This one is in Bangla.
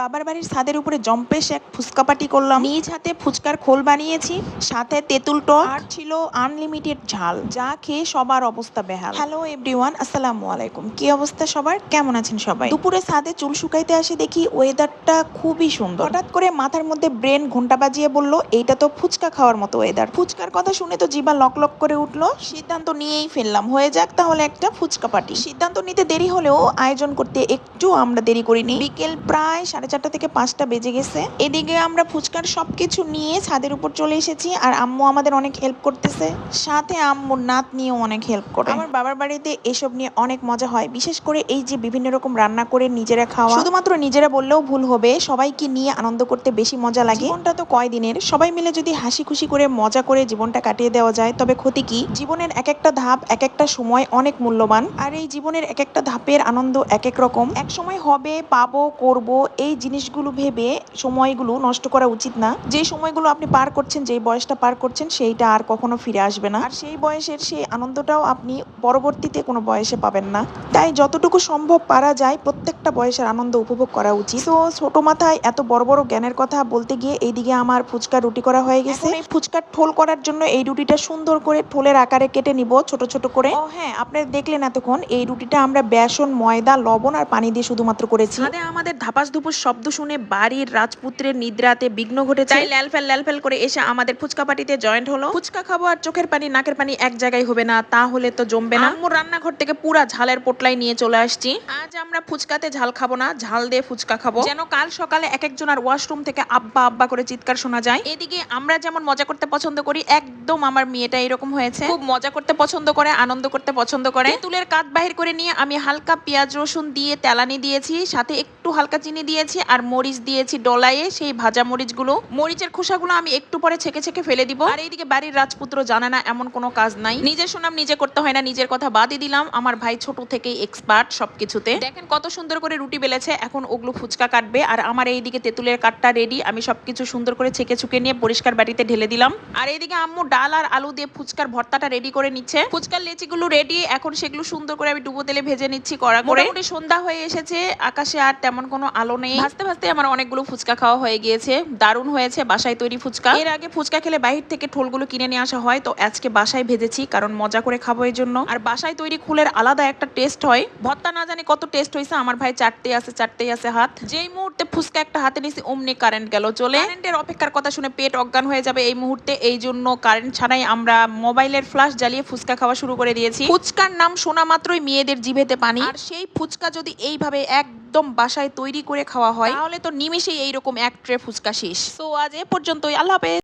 বাবার বাড়ির ছাদের উপরে জম্পেশ এক ফুচকা পাটি করলাম। নিজ হাতে ফুচকার খোল বানিয়েছি, সাথে তেঁতুল টক। আর ছিল আনলিমিটেড ঝাল, যা খেয়ে সবার অবস্থা বেহাল। হ্যালো এভরিওয়ান আসসালামু আলাইকুম। কি অবস্থা সবার? কেমন আছেন সবাই? দুপুরে ছাদে চুল শুকাইতে আসে দেখি ওয়েদারটা খুবই সুন্দর। হঠাৎ করে মাথার মধ্যে ব্রেন ঘণ্টা বাজিয়ে বলল, এইটা তো ফুচকা খাওয়ার মতো ওয়েদার ফুচকার কথা শুনে তো জিবা লক লক করে উঠল। সিদ্ধান্ত নিয়েই ফেললাম, হয়ে যাক তাহলে একটা ফুচকা পার্টি সিদ্ধান্ত নিতে দেরি হলেও আয়োজন করতে একটু আমরা দেরি করিনি। বিকেল প্রায় সাড়ে চারটা থেকে পাঁচটা বেজে গেছে। এদিকে আমরা ফুচকার সবকিছু নিয়ে ছাদের উপর চলে এসেছি আর আম্মু আমাদের অনেক হেল্প করতেছে। সাথে আম্মুর নাত নিয়েও অনেক হেল্প করে। আমার বাবার বাড়িতে এসব নিয়ে অনেক মজা হয়, বিশেষ করে এই যে বিভিন্ন রকম রান্না করে নিজেরা খাওয়া। শুধুমাত্র নিজেরা বললেও ভুল হবে, সবাইকে নিয়ে আনন্দ করতে বেশি মজা লাগে। জীবনটা তো কয়দিনের, সবাই মিলে যদি হাসি খুশি করে মজা করে জীবনটা কাটিয়ে দেওয়া যায়, তবে ক্ষতি কি? জীবনের এক একটা ধাপ এক একটা সময় অনেক মূল্যবান। আর এই জীবনের এক একটা ধাপের আনন্দ এক এক রকম। এক সময় হবে, পাবো, করব এই জিনিসগুলো ভেবে সময়গুলো নষ্ট করা উচিত না। যে সময়গুলো আপনি পার করছেন যেই বয়সটা পার করছেন, সেইটা আর কখনো ফিরে আসবে না। আর সেই বয়সের সেই আনন্দটাও আপনি পরবর্তীতে কোনো বয়সে পাবেন না। তাই যতটুকু সম্ভব পারা যায়, প্রত্যেকটা বয়সের আনন্দ উপভোগ করা উচিত। তো ছোট মাথায় এত বড় বড় জ্ঞানের কথা বলতে গিয়ে এইদিকে আমার ফুচকা রুটি করা হয়ে গেছে। এই ফুচকার ঠোল করার জন্য এই রুটিটা সুন্দর করে ঠোলের আকারে কেটে নিব, ছোট ছোট করে। ও হ্যাঁ আপনারা দেখলেন এতক্ষণ, এই রুটিটা আমরা বেসন, ময়দা, লবণ আর পানি দিয়ে শুধুমাত্র করেছি। আমাদের ধাপাস ধুপুস শব্দ শুনে বাড়ির রাজপুত্রের নিদ্রাতে বিঘ্ন ঘটেছে। তাই ল্যালফেল ল্যালফেল করে এসে আমাদের ফুচকা পার্টিতে জয়েন্ট হলো। ফুচকা খাব আর চোখের পানি নাকের পানি এক জায়গায় হবে না তাহলে তো জমবে না। আম্মুর রান্নাঘর থেকে পুরা ঝালের পোটলাই নিয়ে চলে আসছি। আজ আমরা ফুচকাতে ঝাল খাব না ঝাল দিয়ে ফুচকা খাব। যেন কাল সকালে এক একজন আর ওয়াশরুম থেকে আব্বা আব্বা করে চিৎকার শোনা যায়। এদিকে আমরা যেমন মজা করতে পছন্দ করি একদম আমার মেয়েটা এরকম হয়েছে। খুব মজা করতে পছন্দ করে আনন্দ করতে পছন্দ করে। তুলের কাঠ বাহির করে নিয়ে আমি হালকা পেঁয়াজ রসুন দিয়ে তেলানি দিয়েছি সাথে একটু হালকা চিনি দিয়েছি আর মরিচ দিয়েছি ডলায়ে সেই ভাজা মরিচগুলো। মরিচের খোসাগুলো আমি একটু পরে ছেকে ছেকে ফেলে দিব। আর এইদিকে বাড়ির রাজপুত্র জানে না এমন কোনো কাজ নাই। নিজের সুনাম নিজে করতে হয় না নিজের কথা বাদই দিলাম। আমার ভাই ছোট থেকেই এক্সপার্ট সবকিছুতে। দেখেন কত সুন্দর করে রুটি বেলেছে এখন ওগুলো ফুচকা কাটবে। আর আমার এইদিকে তেঁতুলের কাঠটা রেডি আমি সবকিছু সুন্দর করে ছেকে ছুকে নিয়ে পরিষ্কার বাড়িতে ঢেলে দিলাম। আর এইদিকে আম্মু ডাল আর আলু দিয়ে ফুচকার ভর্তাটা রেডি করে নিচ্ছে। ফুচকার লেচিগুলো রেডি এখন সেগুলো সুন্দর করে আমি ডুবো তেলে ভেজে নিচ্ছি কড়া করে। সন্ধ্যা হয়ে এসেছে আকাশে আর তেমন কোনো আলো নেই। ভাসতে ভাসতে আমার অনেকগুলো ফুচকা খাওয়া হয়ে গিয়েছে। দারুণ হয়েছে, বাসায় তৈরি ফুচকা। এর আগে ফুচকা খেলে বাহির থেকে ঠোলগুলো কিনে নিয়ে আসা হয়, তো আজকে বাসায় ভেজেছি, কারণ মজা করে খাব এই জন্য। আর বাসায় তৈরি খুলের আলাদা একটা টেস্ট হয়। ভর্তা না জানি কত টেস্ট হয়েছে আমার ভাই চারটে আছে, চারটেই আছে হাত। যেই মুহূর্তে ফুচকা একটা হাতে নিছি, অমনি কারেন্ট গেল, চলে। কারেন্টের অপেক্ষার কথা শুনে পেট অজ্ঞান হয়ে যাবে এই মুহূর্তে, এই জন্য কারেন্ট ছাড়াই আমরা মোবাইলের ফ্ল্যাশ জ্বালিয়ে ফুচকা খাওয়া শুরু করে দিয়েছি। ফুচকার নাম শোনা মাত্রই মেয়েদের জিভেতে পানি। আর সেই ফুচকা যদি এইভাবে একদম বাসায় তৈরি করে খাওয়া হয়। তাহলে তো নিমেষেই এইরকম এক ট্রে ফুচকা শেষ। তো আজ এ পর্যন্তই। আল্লাহ হাফেজ।